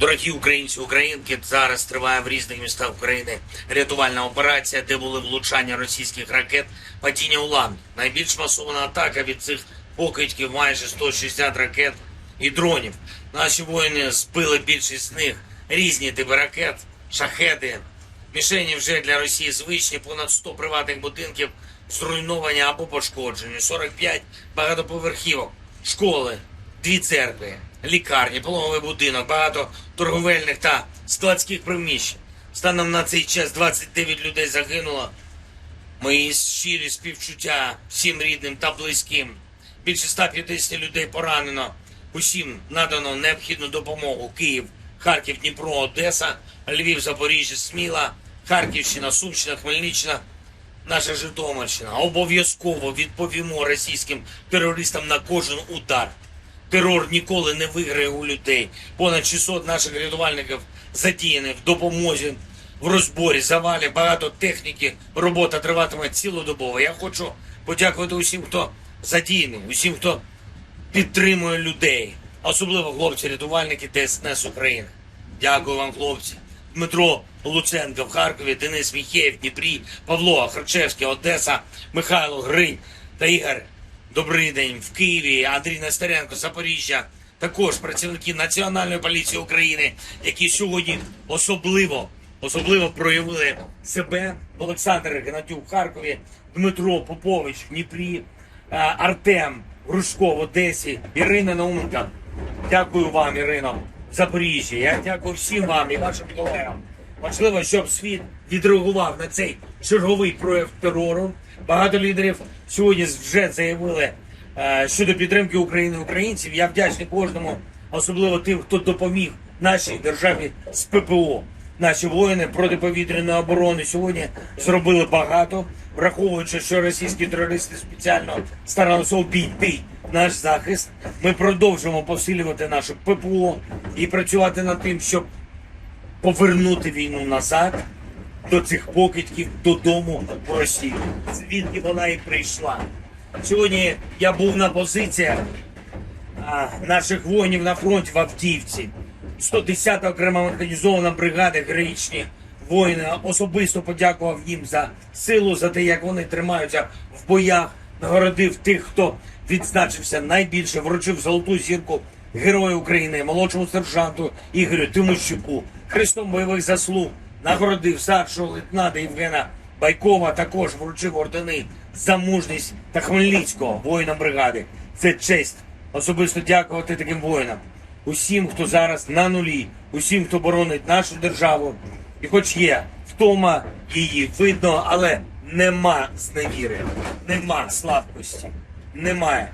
Дорогі українці, українки, зараз триває в різних містах України рятувальна операція, де були влучання російських ракет, падіння уламків. Найбільш масована атака від цих покидьків майже 160 ракет і дронів. Наші воїни збили більшість з них різні типи ракет, шахеди. Мішені вже для Росії звичні, понад 100 приватних будинків зруйновані або пошкоджені, 45 багатоповерхівок, школи, дві церкви, лікарні, пологовий будинок, багато торговельних та складських приміщень. Станом на цей час 29 людей загинуло. Мої щирі співчуття всім рідним та близьким. Більше 150 людей поранено. Усім надано необхідну допомогу. Київ, Харків, Дніпро, Одеса, Львів, Запоріжжя, Сміла, Харківщина, Сумщина, Хмельниччина, наша Житомирщина. Обов'язково відповімо російським терористам на кожен удар. Терор ніколи не виграє у людей. Понад 600 наших рятувальників задіяні в допомозі в розборі, завалі, багато техніки. Робота триватиме цілодобово. Я хочу подякувати усім, хто задіяний, усім, хто підтримує людей, особливо хлопці-рятувальники ДСНС України. Дякую вам, хлопці. Дмитро Луценко в Харкові, Денис Міхеєв, Дніпрі, Павло Харчевський, Одеса, Михайло Гринь та Ігор Добрий день в Києві, Андрій Нестеренко, Запоріжжя. Також працівники Національної поліції України, які сьогодні особливо особливо проявили себе. Олександр Гнатюк в Харкові, Дмитро Попович в Дніпрі, е, Артем Грушко в Одесі, Ірина Науменко. Дякую вам, Ірино, в Запоріжжі. Я дякую всім вам і вашим колегам. Важливо, щоб світ відреагував на цей черговий прояв терору. Багато лідерів сьогодні вже заявили е, щодо підтримки України українців. Я вдячний кожному, особливо тим, хто допоміг нашій державі з ППО. Наші воїни протиповітряної оборони сьогодні зробили багато, враховуючи, що російські терористи спеціально старалися обійти наш захист. Ми продовжуємо посилювати наше ППО і працювати над тим, щоб повернути війну назад до цих покидьків додому в Росію, звідки вона і прийшла. Сьогодні я був на позиціях наших воїнів на фронті в Авдіївці. 110 окрема механізована бригада героїчні воїни. Особисто подякував їм за силу, за те, як вони тримаються в боях, нагородив тих, хто відзначився найбільше, вручив золоту зірку Герою України, молодшому сержанту Ігорю Тимощуку, Христом бойових заслуг, нагородив старшого лейтенанта Євгена Байкова, також вручив ордени за мужність та Хмельницького воїнам бригади. Це честь особисто дякувати таким воїнам. Усім, хто зараз на нулі, усім, хто боронить нашу державу, і хоч є втома її видно, але нема зневіри, нема слабкості, немає.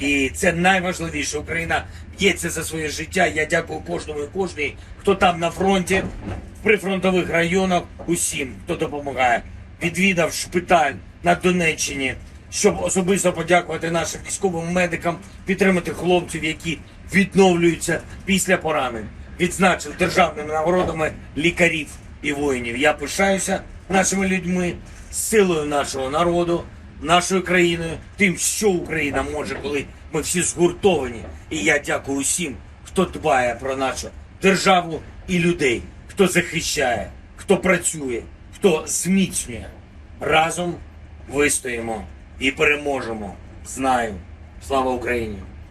І це найважливіше. Україна б'ється за своє життя. Я дякую кожному і кожній, хто там на фронті, в прифронтових районах, усім, хто допомагає. Відвідав шпиталь на Донеччині, щоб особисто подякувати нашим військовим медикам, підтримати хлопців, які відновлюються після поранень. Відзначив державними нагородами лікарів і воїнів. Я пишаюся нашими людьми, силою нашого народу, нашою країною, тим, що Україна може, коли ми всі згуртовані. І я дякую усім, хто дбає про нашу державу і людей, хто захищає, хто працює, хто зміцнює. Разом вистоїмо і переможемо. Знаю. Слава Україні!